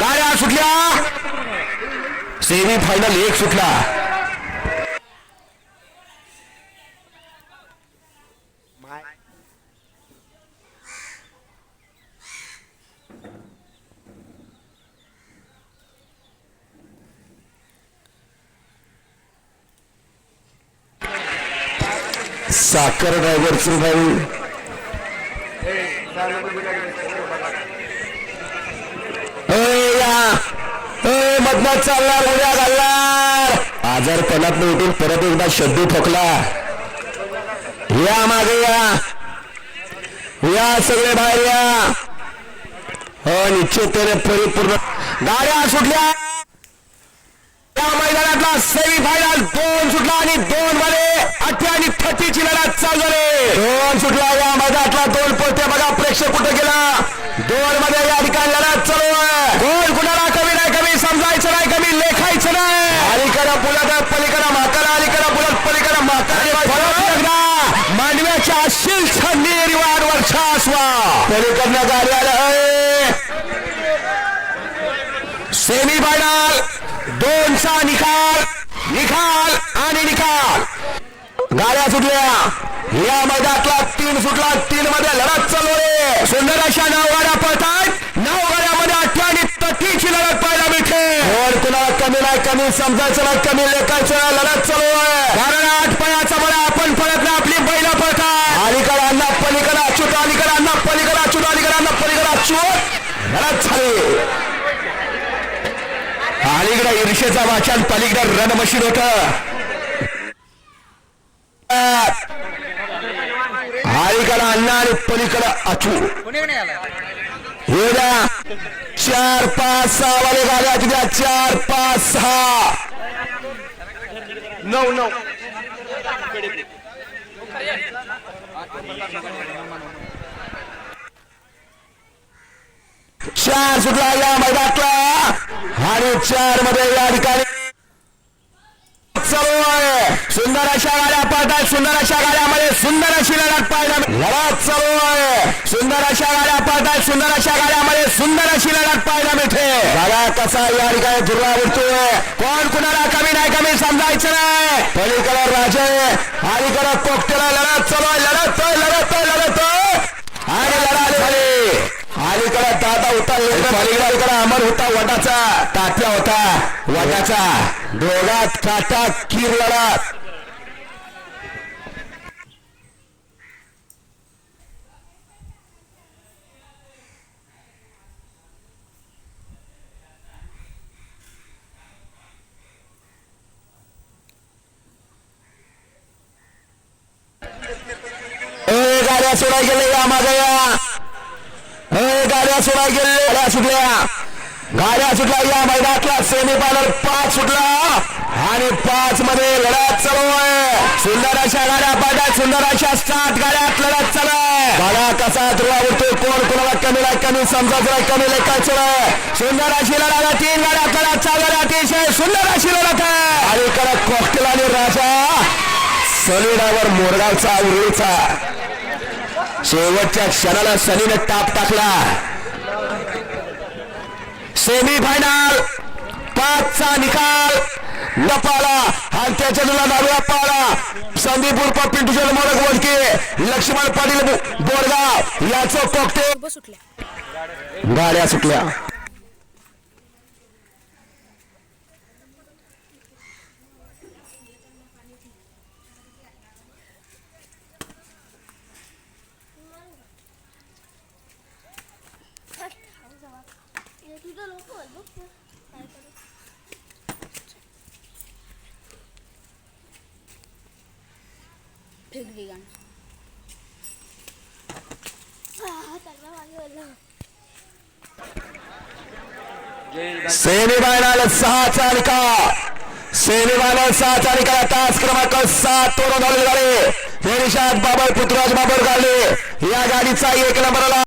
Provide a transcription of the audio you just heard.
गाड्या सुटल्या. Semi final एक सुटला. साखर ड्रायव्हरचं भाऊ मधनं चालणार उद्या घालणार. आजारपणात उठून परत एकदा शब्द ठोकला. या मागे या. या सगळे बाहेर या. हो निश्चितपणे परिपूर्ण. गाड्या सुटल्या. या मैदानातला सेमी फायनल दोन सुटला आणि दोन मध्ये अठरा आणि थर्टीची लढत चालू झाली. दोन सुटला या मैदानातला दोन पोहोचते बघा प्रेक्षक कुठे गेला दोन मध्ये या ठिकाणी लढत चालू आहे कोण कुणाला कमी नाही कमी समजायचं नाही कमी लेखायचं नाही अलीकडं पुलात पलीकडं माकाला अलीकडं पुलात पलीकडं माकाला मानव्याच्या अशील निर्वाण वर्षास्वा पलीकडनं गाडी आलं सेमी फायनल दोनचा निकाल निकाल आणि निकाल. गाड्या सुटल्या. या मैदानातला तीन सुटला तीन मध्ये लढत चालू आहे. सुंदर अशा नऊ गाड्या पळतात नऊ गाड्यामध्ये अठरा आणि तटीची लढत पाहायला मिळते. कोण कुणाला कमी नाही कमी समजायचं नाही कमी लेखायचं लढत चालू आहे कारण आठ पळाचा मला आपण पळत नाही आपली बैला पळतात अलीकडे अण्णा पलीकडे अच्युत अलीकडे अण्णा पलीकडे अच्युत अलीकडे अण्णा पलीकडे अच्युत लढत झाली अलीकडे ईर्षेचा वाचन पलीकडे रन मशीन होत. आईकडं अण्णा आणि पलीकडे अचू. हे द्या चार पाच सहा वाले गाड्या द्या चार पाच सहा. नऊ नऊ. चार सुटला या मैदानातला. आणि चारमध्ये या ठिकाणी चालू आहे. सुंदर अशा गाड्या पाहतात सुंदर अशा गाड्यामध्ये सुंदर अशी लढत पाहायला लढत चालू आहे. सुंदर अशा गाड्या पाहतात सुंदर अशा गाड्यामध्ये सुंदर अशी लढत पाहायला मिळते. बघा कसा या ठिकाणी दुर्गा उठतोय कोण कुणाला कमी नाही कमी समजायचं नाही. पलीकडे राजे. अलीकडे कोकटेला लढत चालू आहे लढत लढत लढत आणि लढाई झाली अलीकडे दादा होता पलीकडे अमर होता वटाचा. तात्या होता. वटाचा. दोघात काटा कीर गाड्या सोडा गेले या मागे या. गाड्या सुटाय गेले गाड्या सुटल्या. गाड्या सुटल्या या मैदानातला सेमी फायनल पाच सुटला. आणि पाच मध्ये लढत चालू आहे. सुंदर अशा गाड्या पाहतात सुंदर अशा सात गाड्यात लढत चालू आहे. बघा कसा तुला उडतोय कोण कोणाला कमी नाही कमी समजा तुला कमी लेखायचं नाही. सुंदर अशी लढा तीन गाड्या लढत चालू अतिशय सुंदर अशी लढत आहे. आणि कडक कॉकटेल आणि राजा सलीडावर मोरगावचा उरळीचा. शेवटच्या क्षणाला सलीने ताप टाकला. सेमी फायनल पाचचा निकाल. नपाला आणि त्याच्या तुला डाव्या पाला संदीप उर्फ पिंटूशल मोरक वडके. लक्ष्मण पाटील बोरगाव. याचं कोकटे उभं सुटल्या. गाड्या सुटल्या. फेक दे गाणं. त्यांना सहा चालिका. सेमी फायनल सहाचा तास क्रमांक सात तोरण झाले हे निषाद बाबर पृथ्वीराज बाबर झाले या गाडीचा एक नंबरला